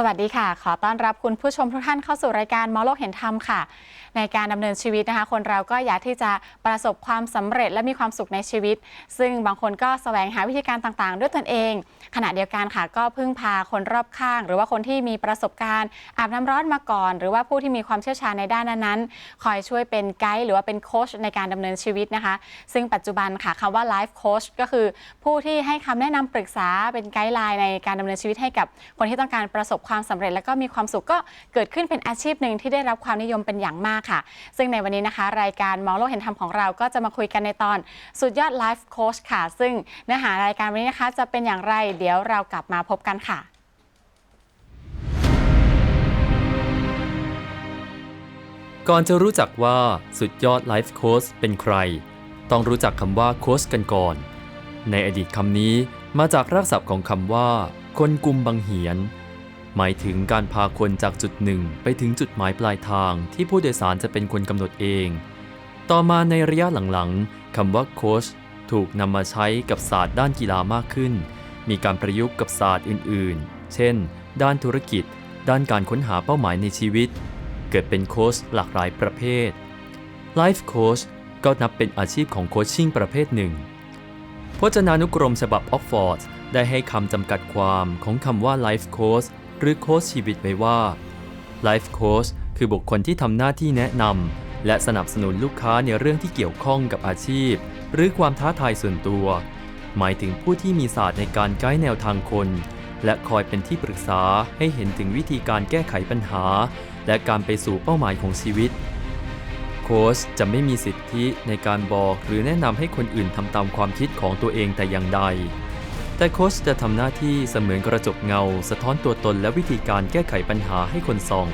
สวัสดีค่ะ ขอต้อนรับคุณผู้ชมทุกท่านเข้าสู่รายการมอโลกเห็นธรรมค่ะ ในการดำเนินชีวิตนะคะ คนเราก็อยากที่จะประสบความสำเร็จและมีความสุขในชีวิต ซึ่งบางคนก็แสวงหาวิธีการต่างๆ ด้วยตนเอง ขณะเดียวกันค่ะ ก็พึ่งพาคนรอบข้าง หรือว่าคนที่มีประสบการณ์อาบน้ำร้อนมาก่อน หรือว่าผู้ที่มีความเชี่ยวชาญในด้านนั้นๆคอยช่วยเป็นไกด์หรือว่าเป็นโค้ชในการดำเนินชีวิตนะคะ ซึ่งปัจจุบันค่ะคำว่า life coach ก็คือผู้ที่ให้คำแนะนำปรึกษาเป็นไกด์ไลน์ในการดำเนินชีวิตให้กับคนที่ต้องการประสบความสำเร็จและก็มีความสุขก็เกิดขึ้นเป็นอาชีพหนึ่งที่ได้รับความนิยมเป็นอย่างมากค่ะ ซึ่งในวันนี้นะคะ รายการมองโลกเห็นธรรมของเราก็จะมาคุยกันในตอนสุดยอด Life Coach ค่ะ ซึ่งเนื้อหารายการวันนี้นะคะ จะเป็นอย่างไรเดี๋ยวเรากลับมาพบกันค่ะก่อนจะรู้จักว่าสุดยอดไลฟ์โค้ชเป็นใคร ต้องรู้จักคำว่าโค้ชกันก่อน ในอดีตคำนี้มาจากรากศัพท์ของคำว่า คนกลุ่มบังเหียน หมายถึงการพาคนจากจุดหนึ่งไปถึงจุดหมายปลายทางที่ผู้โดยสารจะเป็นคนกำหนดเอง ต่อมาในระยะหลังๆคำว่าโค้ชถูกนำมาใช้กับศาสตร์ด้านกีฬามากขึ้น มีการประยุกต์กับศาสตร์อื่นๆ เช่น ด้านธุรกิจ ด้านการค้นหาเป้าหมายในชีวิต เกิดเป็นโค้ชหลากหลายประเภท Life Coach ก็นับเป็นอาชีพของโคชชิ่งประเภทหนึ่ง พจนานุกรมฉบับออกฟอร์ดได้ให้คำจำกัดความของคำว่า Life Coach หรือโค้ชชีวิตไว้ว่า Life Coach คือบุคคลที่ทำหน้าที่แนะนำและสนับสนุนลูกค้าในเรื่องที่เกี่ยวข้องกับอาชีพ หรือความท้าทายส่วนตัว หมายถึงผู้ที่มีศาสตร์ในการไกด์แนวทางคน และคอยเป็นที่ปรึกษาให้เห็นถึงวิธีการแก้ไขปัญหา และการไปสู่เป้าหมายของชีวิต โค้ชจะไม่มีสิทธิในการบอกหรือแนะนำให้คนอื่นทำตามความคิดของตัวเองแต่อย่างใด แต่โค้ชจะทำหน้าที่เสมือนกระจกเงา สะท้อนตัวตนและวิธีการแก้ไขปัญหาให้คนส่อง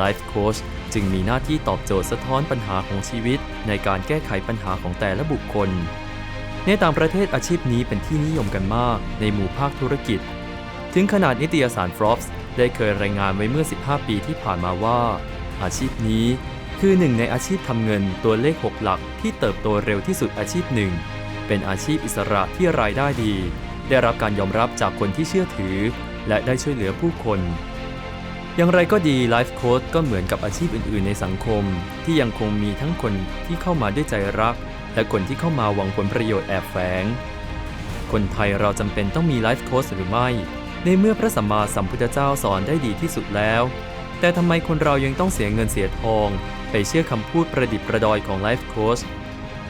Life Coach จึงมีหน้าที่ตอบโจทย์สะท้อนปัญหาของชีวิต ในการแก้ไขปัญหาของแต่ละบุคคล ในต่างประเทศอาชีพนี้เป็นที่นิยมกันมากในหมู่ภาคธุรกิจ ถึงขนาดนิตยสาร Forbes ได้เคยรายงานไว้เมื่อ 15 ปีที่ผ่านมาว่า อาชีพนี้คือหนึ่งในอาชีพทำเงินตัวเลข 6 หลักที่เติบโตเร็วที่สุดอาชีพหนึ่ง เป็นอาชีพอิสระที่รายได้ดี ได้รับการยอมรับจากคนที่เชื่อถือ และได้ช่วยเหลือผู้คน อย่างไรก็ดีไลฟ์โค้ดก็เหมือนกับอาชีพอื่น ๆ ในสังคม ที่ยังคงมีทั้งคนที่เข้ามาด้วยใจรัก และคนที่เข้ามาหวังผลประโยชน์แอบแฝง คนไทยเราจำเป็นต้องมีไลฟ์โค้ชหรือไม่ ในเมื่อพระสัมมาสัมพุทธเจ้าสอนได้ดีที่สุดแล้ว แต่ทำไมคนเรายังต้องเสียเงินเสียทอง ไปเชื่อคำพูดประดิษฐ์ประดอยของไลฟ์โค้ช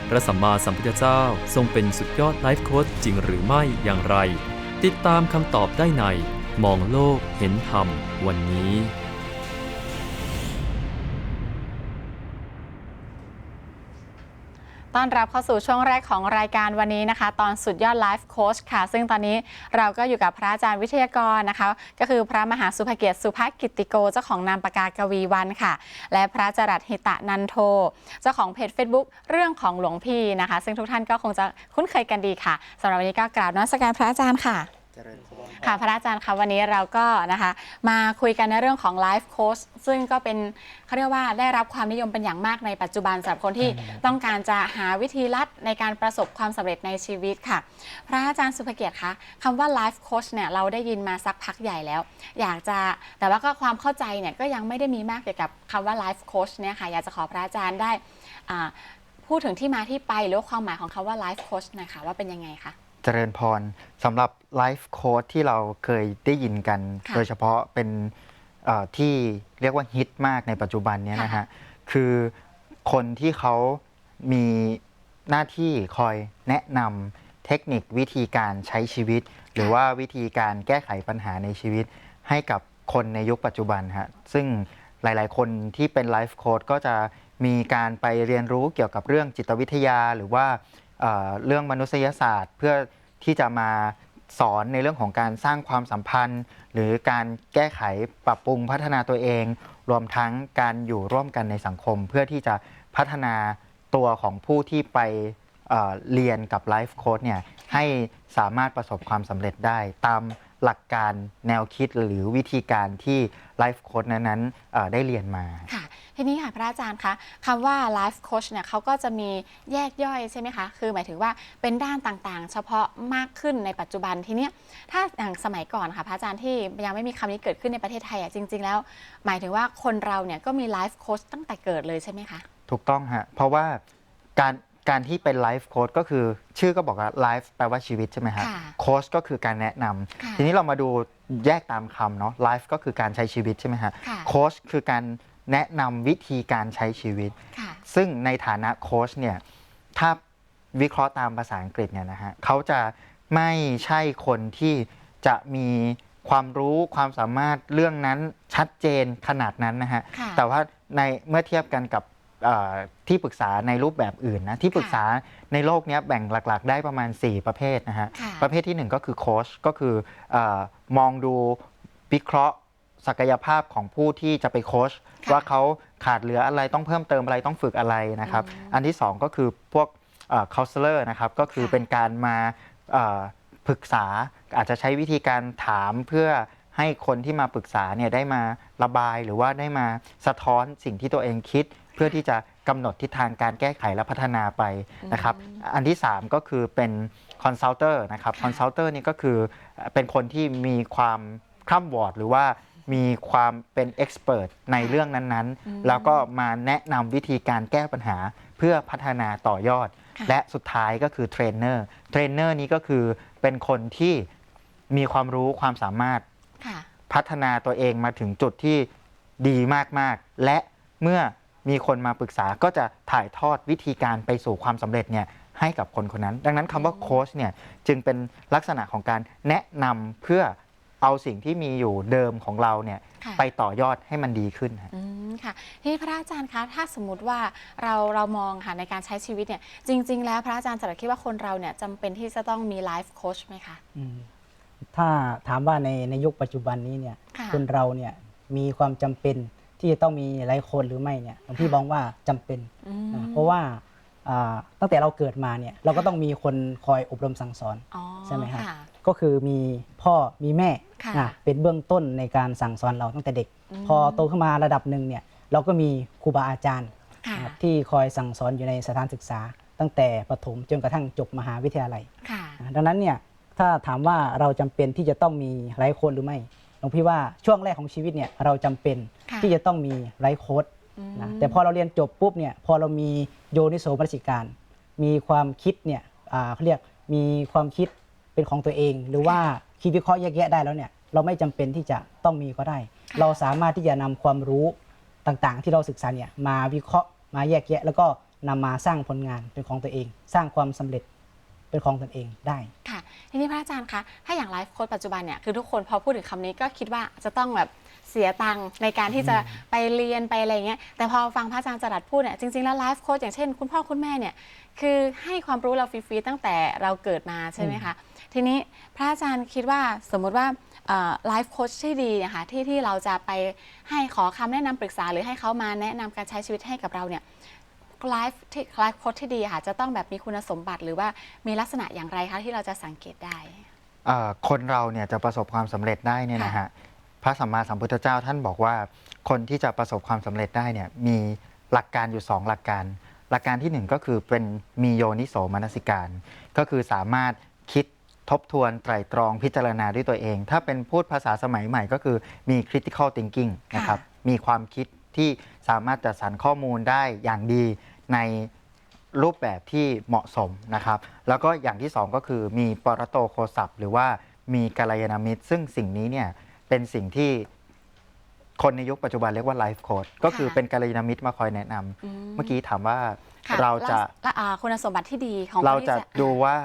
พระสัมมาสัมพุทธเจ้าทรงเป็นสุดยอดไลฟ์โค้ชจริงหรือไม่อย่างไร ติดตามคำตอบได้ใน มองโลกเห็นธรรมวันนี้ ต้อนรับเข้าสู่ช่วงแรกของรายการวันนี้นะคะ ตอนสุดยอดไลฟ์โค้ชค่ะ ซึ่งตอนนี้เราก็อยู่กับพระอาจารย์วิทยากรนะคะ ก็คือพระมหาสุภเกียรติสุภกิติโก เจ้าของนามปากกากวีวันค่ะ และพระจรัสหิตะนันโท เจ้าของเพจ Facebook เรื่องของหลวงพี่นะคะ ซึ่งทุกท่านก็คงจะคุ้นเคยกันดีค่ะสำหรับวันนี้ก็กราบนมัสการพระอาจารย์ค่ะ เจริญพร ค่ะพระอาจารย์คะวันนี้เราก็นะคะ มาคุยกันในเรื่องของ Life Coach ซึ่งก็เป็นเขาเรียกว่าได้รับความนิยมเป็นอย่างมากในปัจจุบันสำหรับคนที่ต้องการจะหาวิธีลัดในการประสบความสำเร็จในชีวิตค่ะ พระอาจารย์สุภเกียรติคะคำว่า Life Coach เนี่ยเราได้ยินมาสักพักใหญ่แล้ว อยากจะแต่ว่าก็ความเข้าใจเนี่ยก็ยังไม่ได้มีมากเกี่ยวกับคำว่า Life Coach เนี่ยค่ะอยากจะขอพระอาจารย์ได้อ่าพูดถึงที่มาที่ไปหรือว่าความหมายของคำว่า Life Coach หน่อยค่ะว่าเป็นยังไงคะ เจริญพรสำหรับไลฟ์โค้ดที่เราเคยได้ยินกันค่ะโดยเฉพาะเป็นเอ่อที่เรียกว่าฮิตมากในปัจจุบันเนี้ยนะค่ะฮะ คือคนที่เขามีหน้าที่คอยแนะนำเทคนิควิธีการใช้ชีวิต หรือว่าวิธีการแก้ไขปัญหาในชีวิต ให้กับคนในยุคปัจจุบันฮะ ซึ่งหลาย ๆ คนที่เป็นไลฟ์โค้ดก็จะมีการไปเรียนรู้เกี่ยวกับเรื่องจิตวิทยาหรือว่า เรื่องมนุษยศาสตร์ เพื่อที่จะมาสอนในเรื่องของการสร้างความสัมพันธ์ หรือการแก้ไขปรับปรุงพัฒนาตัวเอง รวมทั้งการอยู่ร่วมกันในสังคม เพื่อที่จะพัฒนาตัวของผู้ที่ไปเเรียนกับไลฟ์โค้ดเนี่ยให้สามารถประสบความสำเร็จได้ ตามหลักการแนวคิดหรือวิธีการที่ไลฟ์โค้ดนั้นๆได้เรียนมาค่ะ ทีนี้ค่ะพระอาจารย์คะคำว่า life coach เนี่ยเขาก็จะมีแยกย่อยใช่ไหมคะ คือหมายถึงว่าเป็นด้านต่างๆ เฉพาะมากขึ้นในปัจจุบันทีเนี้ยถ้าอย่างสมัยก่อนค่ะพระอาจารย์ที่ยังไม่มีคำนี้เกิดขึ้นในประเทศไทยอะจริง ๆ แล้ว หมายถึงว่าคนเราเนี่ยก็มี life coach ตั้งแต่เกิดเลยใช่ไหมคะถูกต้องฮะเพราะว่าการการที่เป็นไลฟ์โค้ดก็คือชื่อก็บอกว่าไลฟ์แปลว่าชีวิตใช่ไหมฮะค่ะโค้ชก็คือการแนะนำค่ะทีนี้เรามาดูแยกตามคำเนาะไลฟ์ก็คือการใช้ชีวิตใช่ไหมฮะค่ะโค้ชคือการ แนะนำวิธีการใช้ชีวิต ค่ะ ซึ่งในฐานะโค้ชเนี่ยถ้าวิเคราะห์ตามภาษาอังกฤษเนี่ยนะฮะเขาจะไม่ใช่คนที่จะมีความรู้ความสามารถเรื่องนั้นชัดเจนขนาดนั้นนะฮะค่ะ แต่ว่าในเมื่อเทียบกันกับเอ่อที่ปรึกษาในรูปแบบอื่นนะที่ปรึกษาในโลกเนี้ยแบ่งหลัก ๆ ได้ประมาณ 4 ประเภทนะฮะ ค่ะ ประเภททีหนึ่1 ก็คือโค้ชก็คือเออมองดูวิเคราะห์ ศักยภาพของผู้ที่จะไปโค้ชค่ะว่าเขาขาดเหลืออะไรต้องเพิ่มเติมอะไรต้องฝึกอะไรนะครับอืมอันที่2ก็คือพวกเอ่อ counselor นะครับก็คือค่ะ เป็นการมาเอ่อปรึกษาอาจจะใช้วิธีการถามเพื่อให้คนที่มาปรึกษาเนี่ยได้มาระบายหรือว่าได้มาสะท้อนสิ่งที่ตัวเองคิด เพื่อที่จะกำหนดทิศทางการแก้ไขและพัฒนาไปนะครับ อันที่ 3 ก็คือเป็นคอนซัลเตอร์นะครับค่ะ คอนซัลเตอร์นี่ก็คือเป็นคนที่มีความคร่ำวอร์ดหรือว่า มีความเป็นเอ็กซ์เพรสในเรื่องนั้นๆ แล้วก็มาแนะนำวิธีการแก้ปัญหาเพื่อพัฒนาต่อยอดค่ะและสุดท้ายก็คือเทรนเนอร์เทรนเนอร์นี้ก็คือเป็นคนที่มีความรู้ความสามารถค่ะพัฒนาตัวเองมาถึงจุดที่ดีมากๆ และเมื่อมีคนมาปรึกษาก็จะถ่ายทอดวิธีการไปสู่ความสำเร็จเนี่ยให้กับคนคนนั้น ดังนั้นคำว่าโค้ชเนี่ยจึงเป็นลักษณะของการแนะนำเพื่อ เอาสิ่งที่มีอยู่เดิมของเราเนี่ยค่ะไปต่อยอดให้มันดีขึ้นฮะ อืมค่ะทีนี้พระอาจารย์คะถ้าสมมติว่าเราเรามองค่ะในการใช้ชีวิตเนี่ยจริง ๆ แล้วพระอาจารย์จะคิดว่าคนเราเนี่ยจำเป็นที่จะต้องมีไลฟ์โค้ชไหมคะ อืมถ้าถามว่าในในยุคปัจจุบันนี้เนี่ยค่ะคนเราเนี่ยมีความจำเป็นที่จะต้องมีไลฟ์โค้ดหรือไม่เนี่ยหลวงพี่ค่ะ มองว่าจำเป็นอืมนะเพราะว่าอ่าตั้งแต่เราเกิดมาเนี่ยเราก็ต้องมีคนคอยอบรมสั่งสอน อ๋อใช่ไหมครับ ค่ะ ก็คือมีพ่อมีแม่ค่ะนะเป็นเบื้องต้นในการสั่งสอนเราตั้งแต่เด็ก อืม พอโตขึ้นมาระดับหนึ่งเนี่ยเราก็มีครูบาอาจารย์ค่ะ นะครับที่คอยสั่งสอนอยู่ในสถานศึกษา ตั้งแต่ประถมจนกระทั่งจบมหาวิทยาลัย ค่ะอ่าดังนั้นเนี่ยถ้าถามว่าเราจำเป็นที่จะต้องมีไลฟ์โค้ดหรือไม่หลวงพี่ว่าช่วงแรกของชีวิตเนี่ยเราจำเป็นค่ะที่จะต้องมีไลฟ์โค้ดอืมนะแต่พอเราเรียนจบปุ๊บเนี่ยพอเรามีโยนิโสมนสิการ มีความคิดเนี่ยอ่าเขาเรียกมีความคิด เป็นของตัวเอง หรือว่าคิดวิเคราะห์แยกแยะได้แล้วเนี่ยเราไม่จำเป็นที่จะต้องมีก็ได้ค่ะเราสามารถที่จะนำความรู้ต่างๆ ที่เราศึกษาเนี่ยมาวิเคราะห์มาแยกแยะ แล้วก็นำมาสร้างผลงานเป็นของตัวเอง สร้างความสำเร็จเป็นของตนเองได้ค่ะทีนี้พระอาจารย์คะถ้าอย่างไลฟ์โค้ดปัจจุบันเนี่ยคือทุกคนพอพูดถึงคำนี้ก็คิดว่าจะต้องแบบ เสียตังค์ในการที่จะไปเรียนไปอะไรเงี้ยแต่พอฟังพระอาจารย์จรัสพูดเนี่ยจริงๆแล้วไลฟ์โค้ดอย่างเช่นคุณพ่อคุณแม่เนี่ยคือให้ความรู้เราฟรีๆตั้งแต่เราเกิดมาใช่ไหมคะทีนี้พระอาจารย์คิดว่าสมมุติว่าไลฟ์โค้ชที่ดีเนะคะที่ที่เราจะไปให้ขอคำแนะนำปรึกษา หรือให้เขามาแนะนำการใช้ชีวิตให้กับเราเนี่ยไลฟ์ที่ไลฟ์โค้ชที่ดีค่ะจะต้องแบบมีคุณสมบัติหรือว่ามีลักษณะอย่างไรคะที่เราจะสังเกตได้เอ่อคนเราเนี่ยจะประสบความสำเร็จได้เนี่ยนะฮะ พระสัมมาสัมพุทธเจ้าท่านบอกว่าคนที่จะประสบความสำเร็จได้เนี่ยมีหลักการอยู่ 2 หลักการ หลักการทีหนึ่1 ก็คือเป็นมีโยนิโสมนสิการ ก็คือสามารถคิดทบทวนไตรตรองพิจารณาด้วยตัวเอง ถ้าเป็นพูดภาษาสมัยใหม่ก็คือมี critical thinking นะครับมีความคิดที่สามารถจัดสรรข้อมูลได้อย่างดีในรูปแบบที่เหมาะสมนะครับ แล้วก็อย่างที่สองก็คือมีปรโตโคสัพหรือว่ามีกัลยาณมิตร ซึ่งสิ่งนี้เนี่ย เป็นสิ่งที่คนในยุคปัจจุบันเรียกว่าไลฟ์โค้ดก็คือเป็นกัลยาณมิตรมาคอยแนะนำอืมเมื่อกี้ถามว่าค่เราจะและอ่าคุณสมบัติที่ดีของเราคนที่จะดูว่า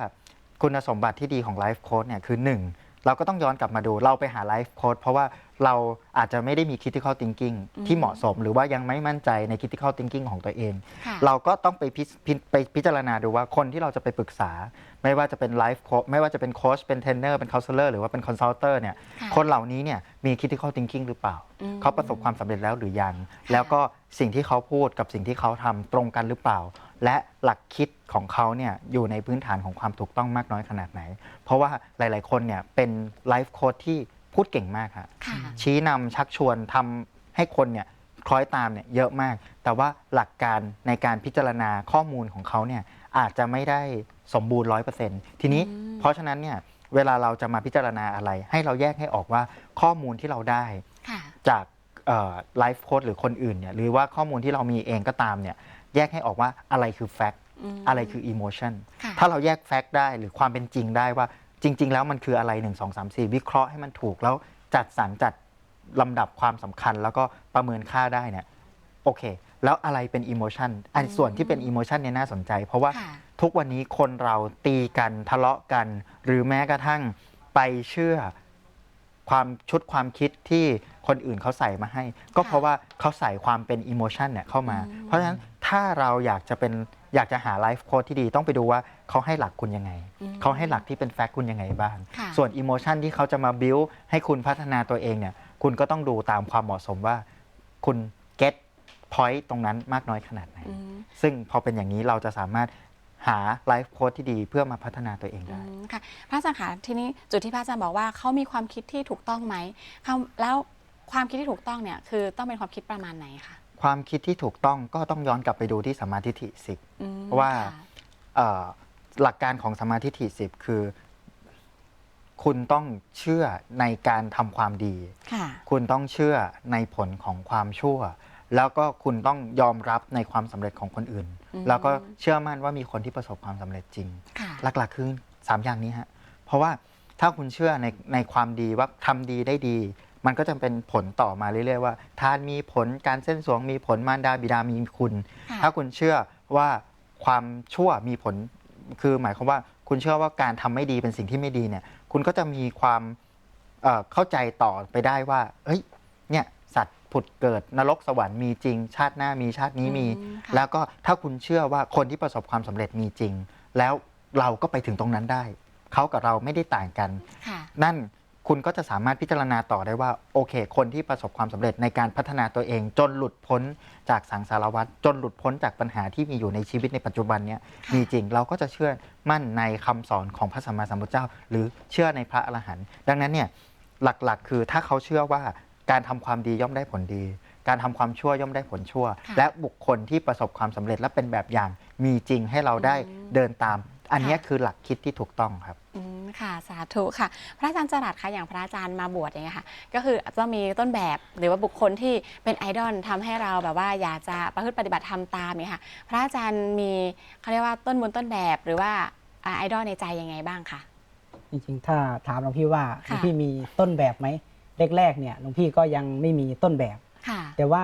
คุณสมบัติที่ดีของไลฟ์โค้ดเนี่ยคือ1 เราก็ต้องย้อนกลับมาดู เราไปหาไลฟ์โค้ดเพราะว่าเราอาจจะไม่ได้มี critical thinking ที่เหมาะสม หรือว่ายังไม่มั่นใจใน critical thinking ของตัวเอง ค่ะ เราก็ต้องไปพิพิไปพิจารณาดูว่าคนที่เราจะไปปรึกษา ไม่ว่าจะเป็นไลฟ์โค้ชไม่ว่าจะเป็นโค้ชเป็นเทรนเนอร์เป็นค o า s เลอร์หรือว่าเป็นคอนซัลเตอร์เนี่ยค่ะคนเหล่านี้เนี่ยมี critical thinking หรือเปล่า อืม เขาประสบความสำเร็จแล้วหรือยัง แล้วก็สิ่งที่เขาพูดกับสิ่งที่เขาทำตรงกันหรือเปล่า และหลักคิดของเขาเนี่ยอยู่ในพื้นฐานของความถูกต้องมากน้อยขนาดไหน เพราะว่าหลาย ๆ คนเนี่ยเป็นไลฟ์โค้ชที่พูดเก่งมากค่ะค่ะ ชี้นำชักชวนทำให้คนเนี่ยคคล้อยตามเนี่ยเยอะมาก แต่ว่าหลักการในการพิจารณาข้อมูลของเขาเนี่ยอาจจะไม่ได้สมบูรณ์ร้อยเปอร์เซ็นต์ทีนี้ อืม เพราะฉะนั้นเนี่ยเวลาเราจะมาพิจารณาอะไร ให้เราแยกให้ออกว่าข้อมูลที่เราได้ ค่ะ จากไลฟ์โค้ดหรือคนอื่นเนี่ยหรือว่าข้อมูลที่เรามีเองก็ตามเนี่ย แยกให้ออกว่าอะไรคือแฟกต์มอะไรคืออิโมชันค่ะถ้าเราแยกแฟกต์ได้หรือความเป็นจริงได้ว่าจริง ๆ แล้วมันคืออะไร 1 2 3 4 วิเคราะห์ให้มันถูกแล้วจัดสรรจัดลำดับความสำคัญ แล้วก็ประเมินค่าได้เนี่ยโอเค แล้วอะไรเป็นอิโมชันอันส่วนที่เป็นอิโมชันเนี่ยน่าสนใจ เพราะว่าค่ะทุกวันนี้คนเราตีกันทะเลาะกัน หรือแม้กระทั่งไปเชื่อความชุดความคิดที่คนอื่นเขาใส่มาให้ ก็เพราะว่าเขาใส่ความเป็นอิโมชันเนี่ยเข้ามาอืมเพราะฉะนั้น ถ้าเราอยากจะเป็นอยากจะหาไลฟ์โค้ดที่ดีต้องไปดูว่าเขาให้หลักคุณยังไง อืมเขาให้หลักที่เป็นแฟกต์คุณยังไงบ้าง ค่ะ ส่วนอิโมชันที่เขาจะมาบิวให้คุณพัฒนาตัวเองเนี่ยคุณก็ต้องดูตามความเหมาะสมว่า คุณ get point ตรงนั้นมากน้อยขนาดไหน อืมซึ่ซึ่งพอเป็นอย่างนี้เราจะสามารถหาไลฟ์โค้ดที่ดีเพื่อมาพัฒนาตัวเองอืได้ มค่ะพระอาจารย์คะทีนี้จุดที่พระอาจารย์บอกว่าเขามีความคิดที่ถูกต้องไหมคำแล้วความคิดที่ถูกต้องเนี่ยคือต้องเป็นความคิดประมาณไหนคะ ความคิดที่ถูกต้องก็ต้องย้อนกลับไปดูที่สมมาธิฐิสิบอืมเพราะว่าค่ะ เอ่อหลักการของสมมาธิฐิสิบคือ คุณต้องเชื่อในการทำความดี ค่ะ คุณต้องเชื่อในผลของความชั่ว แล้วก็คุณต้องยอมรับในความสำเร็จของคนอื่น อืม แล้วก็เชื่อมั่นว่ามีคนที่ประสบความสำเร็จจริง ค่ะ หลักๆคือ 3 อย่างนี้ฮะ เพราะว่าถ้าคุณเชื่อในในความดีว่าทำดีได้ดี มันก็จะเป็นผลต่อมาเรื่อยๆว่า ทานมีผลการเส้นสวงมีผลมารดาบิดามีคุณค่ะถ้าคุณเชื่อว่าความชั่วมีผลคือหมายความว่าคุณเชื่อว่าการทำไม่ดีเป็นสิ่งที่ไม่ดีเนี่ย คุณก็จะมีความเอ่อเข้าใจต่อไปได้ว่าเฮ้ยเนี่ยสัตว์ผุดเกิดนรกสวรรค์มีจริง ชาติหน้ามีชาตินี้มีอืมค่ะแล้วก็ถ้าคุณเชื่อว่าคนที่ประสบความสำเร็จมีจริง แล้วเราก็ไปถึงตรงนั้นได้เขากับเราไม่ได้ต่างกันค่ะนั่น คุณก็จะสามารถพิจารณาต่อได้ว่า โอเค คนที่ประสบความสำเร็จในการพัฒนาตัวเอง จนหลุดพ้นจากสังสารวัฏจนหลุดพ้นจากปัญหาที่มีอยู่ในชีวิตในปัจจุบันเนี้ยค่ะมีจริงเราก็จะเชื่อมั่นในคำสอนของพระสัมมาสัมพุทธเจ้า หรือเชื่อในพระอรหันต์ดังนั้นเนี่ยหลักๆ คือถ้าเขาเชื่อว่าการทำความดีย่อมได้ผลดี การทำความชั่วย่อมได้ผลชั่วค่ะและบุคคลที่ประสบความสำเร็จและเป็นแบบอย่างมีจริงให้เราได้อืมเดินตาม อันเนี้ยค่ะคือหลักคิดที่ถูกต้องครับอืม ค่ะสาธุค่ะ พระอาจารย์จรัสคะอย่างพระอาจารย์มาบวชอย่างเงี้ยค่ะ ก็คือจะมีต้นแบบหรือว่าบุคคลที่เป็นไอดอลทำให้เราแบบว่าอยากจะประพฤติปฏิบัติธรรมตามเนี่ยค่ะ พระอาจารย์มีเขาเรียกว่าต้นบุญต้นแบบหรือว่าอ่าไอดอลในใจยังไงบ้างคะจริงๆ ถ้าถามหลวงพี่ว่าหลค่ะวงพี่มีต้นแบบไหมแรกๆเนี่ยหลวงพี่ก็ยังไม่มีต้นแบบค่ะแต่ว่า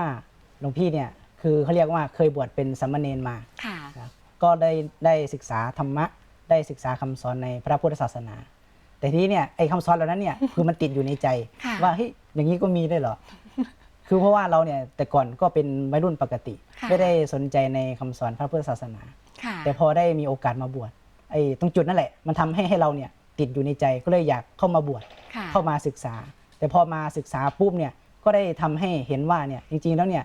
หลวงพี่เนี่ยคือเขาเรียกว่าเคยบวชเป็นสามเณรมาค่ะนะก็ได้ได้ศึกษาธรรมะ ได้ศึกษาคำสอนในพระพุทธศาสนา แต่ทีนี้เนี่ยไอ้คำสอนเหล่านั้นเนี่ยคือมันติดอยู่ในใจค่ะว่าเฮ้ยอย่างนี้ก็มีได้วยเหรอ คือเพราะว่าเราเนี่ยแต่ก่อนก็เป็นวัยรุ่นปกติค่ะไม่ได้สนใจในคำสอนพระพุทธศาสนาค่ะแต่พอได้มีโอกาสมาบวชไอ้ตรงจุดนั่นแหละ มันทำให้ให้เราเนี่ยติดอยู่ในใจก็เลยอยากเข้ามาบวชค่ะเข้ามาศึกษา แต่พอมาศึกษาปุ๊บเนี่ยก็ได้ทำให้เห็นว่าเนี่ยจริงๆแล้วเนี่ย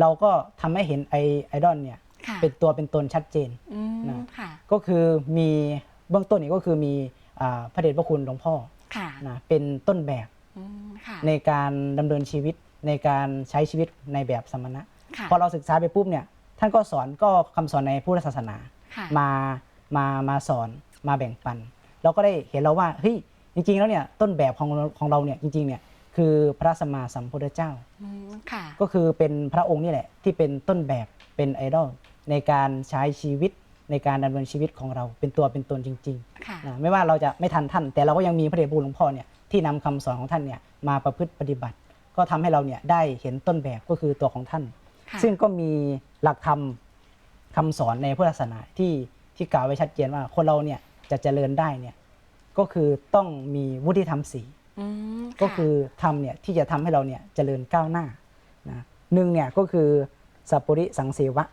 เราก็ทำให้เห็นไอไอดอลเนี่ย ค่ะเป็นตัวเป็นตนชัดเจนอืมนะค่ะก็คือมีเบื้องต้นนี่ก็คือมีอ่าพระเดชพระคุณหลวงพ่อค่ะนะเป็นต้นแบบอืมค่ะในการดำเนินชีวิตในการใช้ชีวิตในแบบสมณะ ค่ะพอเราศึกษาไปปุ๊บเนี่ยท่านก็สอนก็คำสอนในพุทธศาสนา ค่ะ มามามาสอนมาแบ่งปัน เราก็ได้เห็นแล้วว่าเฮ้ยจริงๆแล้วเนี่ยต้นแบบของของเราเนี่ยจริงๆเนี่ยคือพระสัมมาสัมพุทธเจ้า อืมค่ะก็คือเป็นพระองค์นี่แหละที่เป็นต้นแบบเป็นไอดอล ในการใช้ชีวิตในการดำเนินชีวิตของเราเป็นตัวเป็นตนจริงค่ะ ๆนะไม่ว่าเราจะไม่ทันท่าน แต่เราก็ยังมีพระเดชพระคุณหลวงพ่อเนี่ยที่นำคำสอนของท่านเนี่ยมาประพฤติปฏิบัติ ก็ทำให้เราเนี่ยได้เห็นต้นแบบก็คือตัวของท่าน ค่ะซึ่งก็มีหลักธรรมคำสอนในพุทธศาสนาที่ที่กล่าวไว้ชัดเจนว่าคนเราเนี่ยจะเจริญได้เนี่ยก็คือต้องมีวุฒิธรรมสี่อืมก็ะคือธรรมเนี่ยที่จะทำให้เราเนี่ยเจริญก้าวหน้านะหนึ่งเนี่ยก็คือสัพปริสังเสวะ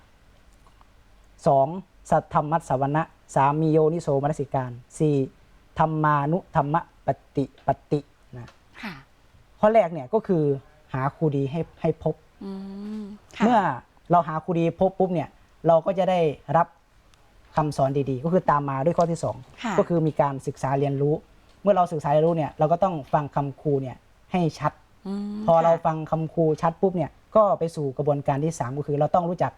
สองสัทธรรมัสสวนะสามมีโยนิโสมนสิการสี่ธรรมานุธรรมปฏิปฏินะค่ะข้อแรกเนี่ยก็คือหาครูดีให้ให้พบอืมค่ะเมื่อเราหาครูดีพบปุ๊บเนี่ยเราก็จะได้รับคำสอนดีๆ ก็คือตามมาด้วยข้อที่สองค่ะก็คือมีการศึกษาเรียนรู้ เมื่อเราศึกษาเรียนรู้เนี่ยเราก็ต้องฟังคำครูเนี่ยให้ชัดมพอเราค่ะฟังคำครูชัดปุ๊บเนี่ยก็ไปสู่กระบวนการที่ 3 ก็คือ เราต้องรู้จัก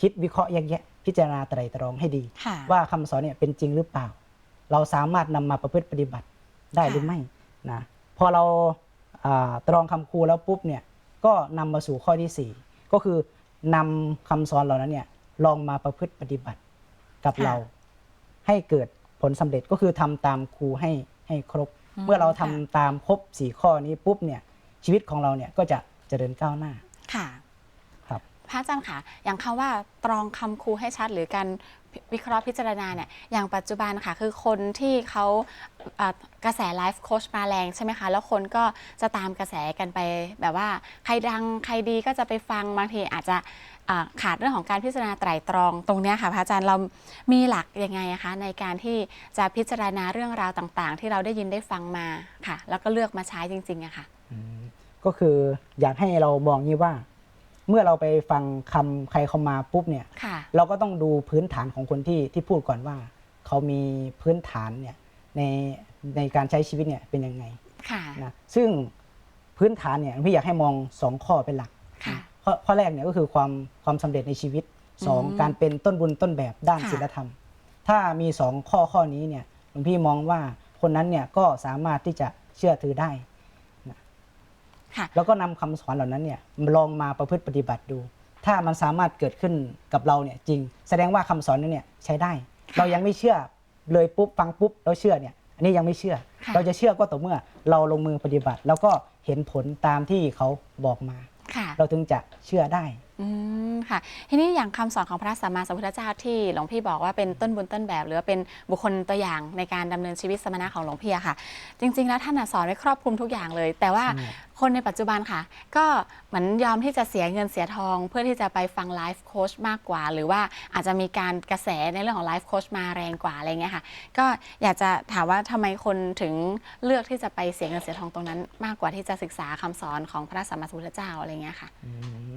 คิดวิเคราะห์แยกแยะ พิจารณาไตรตรองให้ดีค่ะว่าคำสอนเนี่ยเป็นจริงหรือเปล่า เราสามารถนำมาประพฤติปฏิบัติได้หรือไม่นะพอเราอาตรองคำครูแล้วปุ๊บเนี่ยก็นำมาสู่ข้อที่ 4 ก็คือนำคำสอนเหล่านั้นเนี่ยลองมาประพฤติปฏิบัติกับค่ะเรา ให้เกิดผลสำเร็จก็คือทำตามครูให้ให้ครบอืมเมื่อเราทำค่ะตามครบสี่ข้อนี้ปุ๊บเนี่ยชีวิตของเราเนี่ยก็จะเจริญก้าวหน้าค่ะครับ พระอาจารย์ค่ะอย่างคำว่าตรองคำครูให้ชัดหรือการวิเคราะห์พิจารณาเนี่ยอย่างปัจจุบันค่ะคือคนที่เขากระแสไลฟ์โค้ชมาแรงใช่ไหมคะ แล้วคนก็จะตามกระแสกันไปแบบว่าใครดังใครดีก็จะไปฟังบางทีอาจจะขาดเรื่องของการพิจารณาไตรตรองตรงนี้ค่ะพระอาจารย์เรามีหลักยังไงอะคะในการที่จะพิจารณาเรื่องราวต่าง ๆ ที่เราได้ยินได้ฟังมาค่ะ แล้วก็เลือกมาใช้จริงๆอะค่ะก็คืออยากให้เรามองงี้ว่า เมื่อเราไปฟังคำใครเขามาปุ๊บเนี่ยค่ะเราก็ต้องดูพื้นฐานของคนที่ที่พูดก่อนว่า เขามีพื้นฐานเนี่ยในในการใช้ชีวิตเนี่ยเป็นยังไงค่ะนะซึ่งพื้นฐานเนี่ยพี่อยากให้มองสองข้อเป็นหลักค่ะข้อข้อแรกเนี่ยก็คือความความสำเร็จในชีวิตสองอืมการเป็นต้นบุญต้นแบบด้านค่ะศีลธรรม ถ้ามีสองข้อข้อนี้เนี่ยหลวงพี่มองว่าคนนั้นเนี่ยก็สามารถที่จะเชื่อถือได้ ค่ะ แล้วก็นำคำสอนเหล่านั้นเนี่ยลองมาประพฤติปฏิบัติดู ถ้ามันสามารถเกิดขึ้นกับเราเนี่ยจริง แสดงว่าคำสอนนั้นเนี่ยใช้ได้ค่ะเรายังไม่เชื่อเลยปุ๊บฟังปุ๊บเราเชื่อเนี่ยอันนี้ยังไม่เชื่อ ค่ะ เราจะเชื่อก็ต่อเมื่อเราลงมือปฏิบัติ แล้วก็เห็นผลตามที่เขาบอกมา ค่ะ เราถึงจะเชื่อได้ อืมค่ะ ทีนี้อย่างคำสอนของพระสัมมาสัมพุทธเจ้าที่หลวงพี่บอกว่าเป็นต้นบุญต้นแบบ หรือว่าเป็นบุคคลตัวอย่างในการดำเนินชีวิตสมณะของหลวงพี่อะค่ะ จริง ๆ แล้วท่านน่ะสอนไว้ครอบคลุมทุกอย่างเลย แต่ว่าใช่ คนในปัจจุบันค่ะ ก็เหมือนยอมที่จะเสียเงินเสียทอง เพื่อที่จะไปฟังไลฟ์โค้ชมากกว่า หรือว่าอาจจะมีการกระแสในเรื่องของไลฟ์โค้ชมาแรงกว่าอะไรเงี้ยค่ะ ก็อยากจะถามว่าทำไมคนถึงเลือกที่จะไปเสียเงินเสียทองตรงนั้น มากกว่าที่จะศึกษาคำสอนของพระสัมมาสัมพุทธเจ้าอะไรเงี้ยค่ะ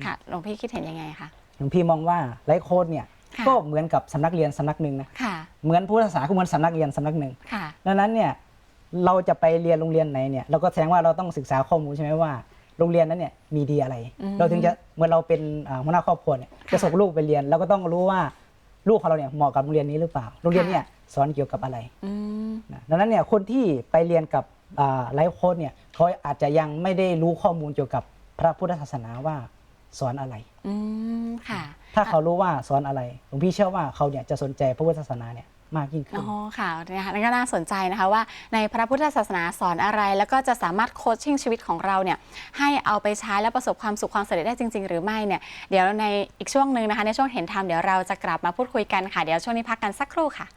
ค่ะหลวงพี่คิดเห็นยังไงคะหลวงพี่มองว่าไลฟ์โค้ดเนี่ยค่ะก็เหมือนกับสำนักเรียนสำนักหนึ่งนะค่ะเหมือนพุทธศาสนาก็เหมือนสำนักเรียนสำนักหนึ่งค่ะดังนั้นเนี่ย เราจะไปเรียนโรงเรียนไหนเนี่ยเราก็แสดงว่าเราต้องศึกษาข้อมูลใช่ไหมว่า โรงเรียนนั้นเนี่ยมีดีอะไรอืมเราถึงจะเหมื่อนเราเป็นอ่าหัวหน้าครอบครัวเนี่ยค่ะจะส่งลูกไปเรียนเราก็ต้องรู้ว่าลูกของเราเนี่ยเหมาะกับโรงเรียนนี้หรือเปล่า โรงเรียนค่ะเนี่ยสอนเกี่ยวกับอะไรอืม นะดังนั้นเนี่ยคนที่ไปเรียนกับไลฟ์โค้ดเนี่ยเขาอาจจะยังไม่ได้รู้ข้อมูลเกี่ยวกับพระพุทธศาสนาว่าสอนอะไร อืม ค่ะ ถ้าเขารู้ว่าสอนอะไรหลวงพี่เชื่อว่าเขาเนี่ยจะสนใจพระพุทธศาสนาเนี่ย มากยิ่งขึ้นอ๋อค่ะนะคะนั่นก็น่าสนใจนะคะว่า ในพระพุทธศาสนาสอนอะไร แล้วก็จะสามารถโคชชิ่งชีวิตของเราเนี่ยให้เอาไปใช้และประสบความสุขความสำเร็จได้จริง ๆ หรือไม่เนี่ยเดี๋ยวในอีกช่วงหนึ่งนะคะในช่วงเห็นธรรมเดี๋ยวเราจะกลับมาพูดคุยกันค่ะเดี๋ยวช่วงนี้พักกันสักครู่ค่ะ